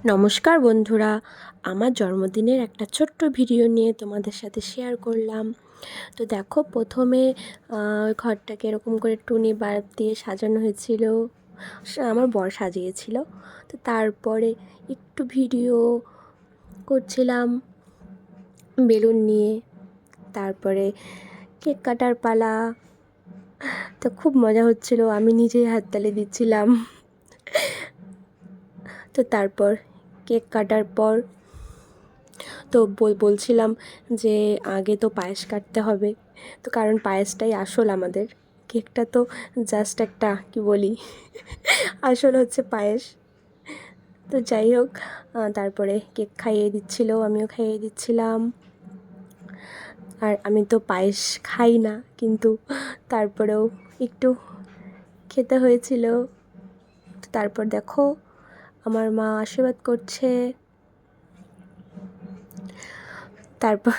নমস্কার বন্ধুরা। আমার জন্মদিনের একটা ছোট্ট ভিডিও নিয়ে তোমাদের সাথে শেয়ার করলাম। তো দেখো প্রথমে আহ, ঘরটাকে এরকম করে টুনি বাল্ব দিয়ে সাজানো হয়েছিল। আমার বর সাজিয়েছিল। তো তারপরে একটু ভিডিও করছিলাম বেলুন নিয়ে। তারপরে কেক কাটার পালা। তো খুব মজা হচ্ছিল আমি নিজেই হাততালি দিচ্ছিলাম। তো তারপর কেক কাটার পর তো বল- বলছিলাম যে আগে তো পায়েস কাটতে হবে। তো কারণ পায়েসটাই আসল আমাদের। কেকটা তো জাস্ট একটা, কি বলি, আসল হচ্ছে পায়েস। তো যাই হোক তারপরে কেক খাইয়ে দিচ্ছিল, আমিও খাইয়ে দিচ্ছিলাম। আর আমি তো পায়েস খাই না, কিন্তু তারপরেও একটু খেতে হয়েছিল। তারপর দেখো আমার মা আশীর্বাদ করছে। তারপর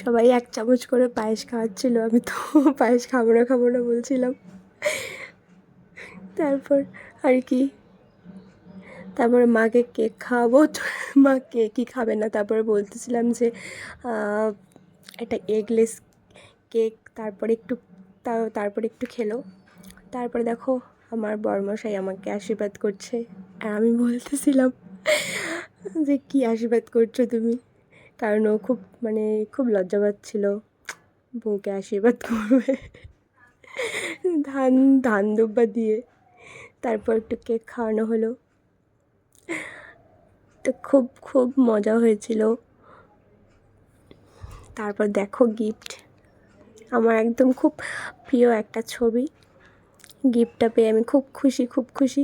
সবাই এক চামচ করে পায়েস খাওয়াচ্ছিল। আমি তো পায়েস খাব না খাব না বলছিলাম। তারপর আর কি। তারপরে মাকে কেক খাওয়াবো। মা কেকই খাবে না। তারপরে বলতেছিলাম যে একটা এগলেস কেক, তারপরে একটু তারপরে একটু খেলো। তারপরে দেখো, আমার বরমশাই আমাকে আশীর্বাদ করছে। আর আমি বলতেছিলাম যে, কি আশীর্বাদ করছ তুমি? কারণ ও খুব মানে খুব লজ্জা পাচ্ছিল বউকে আশীর্বাদ করবে। ধান ধান দুব্বা দিয়ে তারপর একটু কেক খাওয়ানো হলো। তো খুব খুব মজা হয়েছিল। তারপর দেখো গিফট। আমার একদম খুব প্রিয় একটা ছবি। গিফটটা পেয়ে আমি খুব খুশি খুব খুশি।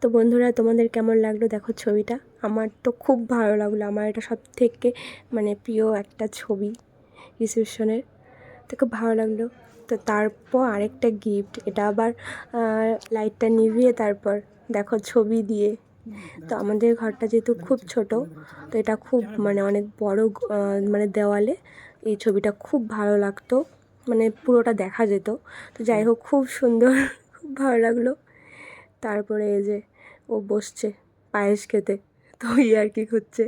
তো বন্ধুরা, তোমাদের কেমন লাগল দেখো ছবিটা? আমার তো খুব ভালো লাগল। আমার এটা সব থেকে মানে প্রিয় একটা ছবি রিসেপশনের। তো খুব ভালো লাগল। তো তারপর আরেকটা গিফট, এটা আবার লাইটটা নিভিয়ে তারপর দেখো ছবি দিয়ে। তো আমাদের ঘরটা যেহেতু খুব ছোট, তো এটা খুব মানে অনেক বড় মানে দেওয়ালে এই ছবিটা খুব ভালো লাগতো। মানে পুরোটা দেখা যেত। তো যাই হোক, খুব সুন্দর খুব ভালো লাগল। তারপরে এই যে ও বসছে পায়েস খেতে, তো ওই আর কি হচ্ছে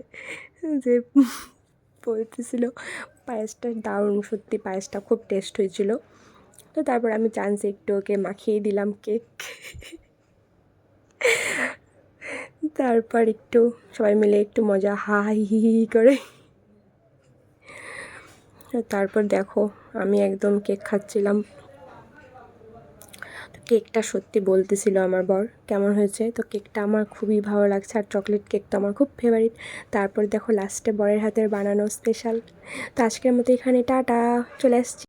যে বলতেছিল পায়েসটা দারুণ, সত্যি পায়েসটা খুব টেস্ট হয়েছিল। তো তারপর আমি চান্সে একটু ওকে মাখিয়ে দিলাম কেক। তারপর একটু সবাই মিলে একটু মজা হা হি হি করে। তারপর দেখো আমি একদম কেক খাচ্ছিলাম। কেকটা সত্যি বলতেছিল আমার বর, কেমন হয়েছে? তো কেকটা আমার খুবই ভালো লাগছে আর চকলেট কেক তো আমার খুব ফেভারিট তারপর দেখো লাস্টে বরের হাতের বানানো স্পেশাল তো আজকের মতো এখানে, টাটা, চলে আসছি।